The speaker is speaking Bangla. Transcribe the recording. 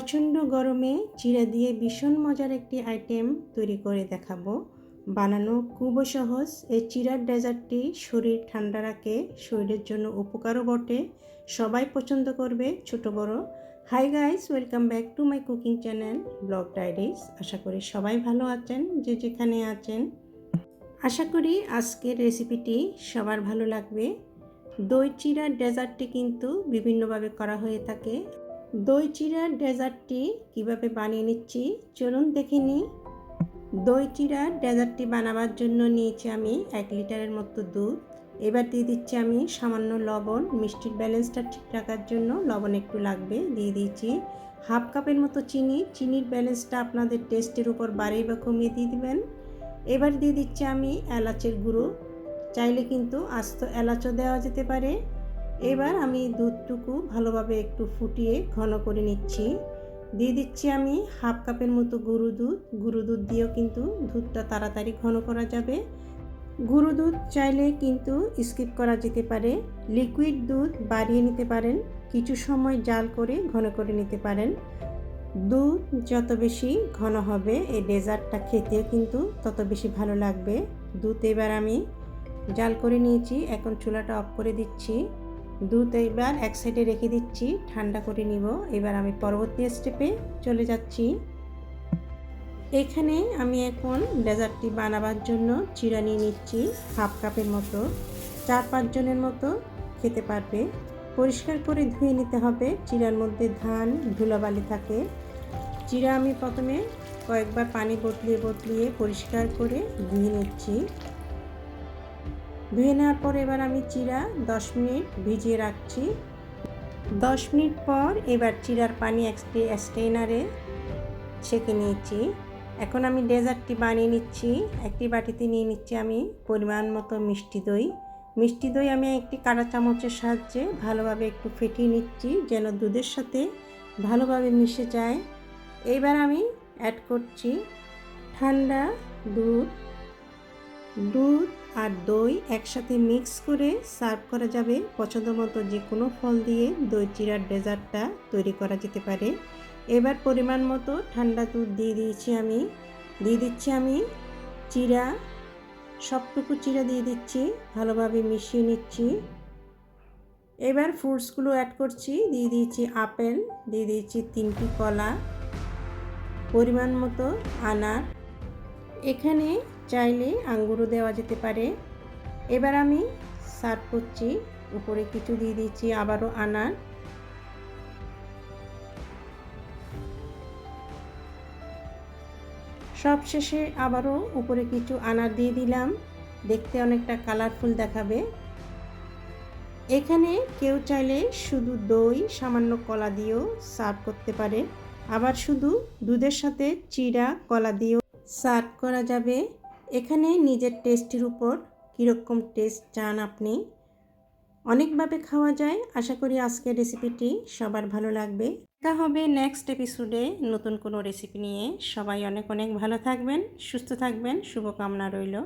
প্রচণ্ড গরমে চিড়া দিয়ে ভীষণ মজার একটি আইটেম তৈরি করে দেখাবো। বানানো খুবই সহজ। এই চিড়ার ডেজার্টটি শরীর ঠান্ডা রাখে, শরীরের জন্য উপকারও বটে। সবাই পছন্দ করবে, ছোট বড়। Hi guys, welcome back to my cooking channel, blog diaries. আশা করি সবাই ভালো আছেন, যে যেখানে আছেন। আশা করি আজকের রেসিপিটি সবার ভালো লাগবে। দই চিড়ার ডেজার্টটি কিন্তু বিভিন্নভাবে করা হয়ে থাকে। দই চিড়ার ডেজার্টটি কীভাবে বানিয়ে নিচ্ছি? চলুন দেখে নিই দই চিড়ার ডেজার্টটি বানাবার জন্য নিয়েছি আমি এক লিটারের মতো দুধ। এবার দিয়ে দিচ্ছি আমি সামান্য লবণ। মিষ্টির ব্যালেন্সটা ঠিক রাখার জন্য লবণ একটু লাগবে, দিয়ে দিয়েছি হাফ কাপের মতো চিনি। চিনির ব্যালেন্সটা আপনাদের টেস্টের উপর বাড়িয়ে বা কমিয়ে দিয়ে দিবেন। এবার দিয়ে দিচ্ছি আমি এলাচের গুঁড়ো। চাইলে কিন্তু আস্ত এলাচও দেওয়া যেতে পারে। এবার আমি দুধটুকু ভালোভাবে একটু ফুটিয়ে ঘন করে নিচ্ছি। দিয়ে দিচ্ছি আমি হাফ কাপের মতো গুঁড়ো দুধ। গুঁড়ো দুধ দিয়েও কিন্তু দুধটা তাড়াতাড়ি ঘন করা যাবে। গুঁড়ো দুধ চাইলে কিন্তু স্কিপ করা যেতে পারে। লিকুইড দুধ বাড়িয়ে নিতে পারেন। কিছু সময় জাল করে ঘন করে নিতে পারেন। দুধ যত বেশি ঘন হবে এই ডেজার্টটা খেতেও কিন্তু তত বেশি ভালো লাগবে। দুধ এবার আমি জাল করে নিয়েছি। এখন চুলাটা অফ করে দিচ্ছি। দুধ এবার এক সাইডে রেখে দিচ্ছি, ঠান্ডা করে নিব। এবার আমি পরবর্তী স্টেপে চলে যাচ্ছি। এখানে আমি এখন ডেজার্টটি বানাবার জন্য চিরা নিয়ে নিচ্ছি, হাফ কাপের মতো। চার পাঁচজনের মতো খেতে পারবে। পরিষ্কার করে ধুয়ে নিতে হবে। চিরার মধ্যে ধান, ধুলাবালি থাকে। চিরা আমি প্রথমে কয়েকবার পানি বদলিয়ে বদলিয়ে পরিষ্কার করে ধুয়ে নিচ্ছি। ধুয়ে নেওয়ার পর এবার আমি চিরা দশ মিনিট ভিজিয়ে রাখছি। দশ মিনিট পর এবার চিরার পানি স্টেনারে ছেঁকে নিয়েছি। এখন আমি ডেজার্টটি বানিয়ে নিচ্ছি। একটি বাটিতে নিয়ে নিচ্ছি আমি পরিমাণ মতো মিষ্টি দই। মিষ্টি দই আমি একটি কাঁটা চামচের সাহায্যে ভালোভাবে একটু ফেটিয়ে নিচ্ছি যেন দুধের সাথে ভালোভাবে মিশে যায়। এইবার আমি অ্যাড করছি ঠান্ডা দুধ। দুধ আর দই একসাথে মিক্স করে সার্ভ করা যাবে। পছন্দ মতো যে কোনো ফল দিয়ে দই চিরার ডেজার্টটা তৈরি করা যেতে পারে। এবার পরিমাণ মতো ঠান্ডা দুধ দিয়ে দিয়েছি আমি। দিয়ে দিচ্ছি আমি চিরা, সবটুকু চিরা দিয়ে দিচ্ছি, ভালোভাবে মিশিয়ে নিচ্ছি। এবার ফ্রুটসগুলো অ্যাড করছি, দিয়ে দিয়েছি আপেল, দিয়ে দিয়েছি তিনটি কলা, পরিমাণ মতো আনার। এখানে চাইলে আঙ্গুরও দেওয়া যেতে পারে। এবার আমি সার্ভ করছি, উপরে কিছু দিয়ে দিচ্ছি, আবারও আনার সব শেষে আবারও উপরে কিছু আনার দিয়ে দিলাম। দেখতে অনেকটা কালারফুল দেখাবে। এখানে কেউ চাইলে শুধু দই, সামান্য কলা দিয়েও সার্ভ করতে পারে। আবার শুধু দুধের সাথে চিড়া, কলা দিয়েও সার্ভ করা যাবে। এখানে নিজের টেস্টের উপর কীরকম টেস্ট চান আপনি, অনেকভাবে খাওয়া যায়। আশা করি আজকের রেসিপিটি সবার ভালো লাগবে। দেখা হবে নেক্সট এপিসোডে নতুন কোনো রেসিপি নিয়ে। সবাই অনেক অনেক ভালো থাকবেন, সুস্থ থাকবেন, শুভকামনা রইল।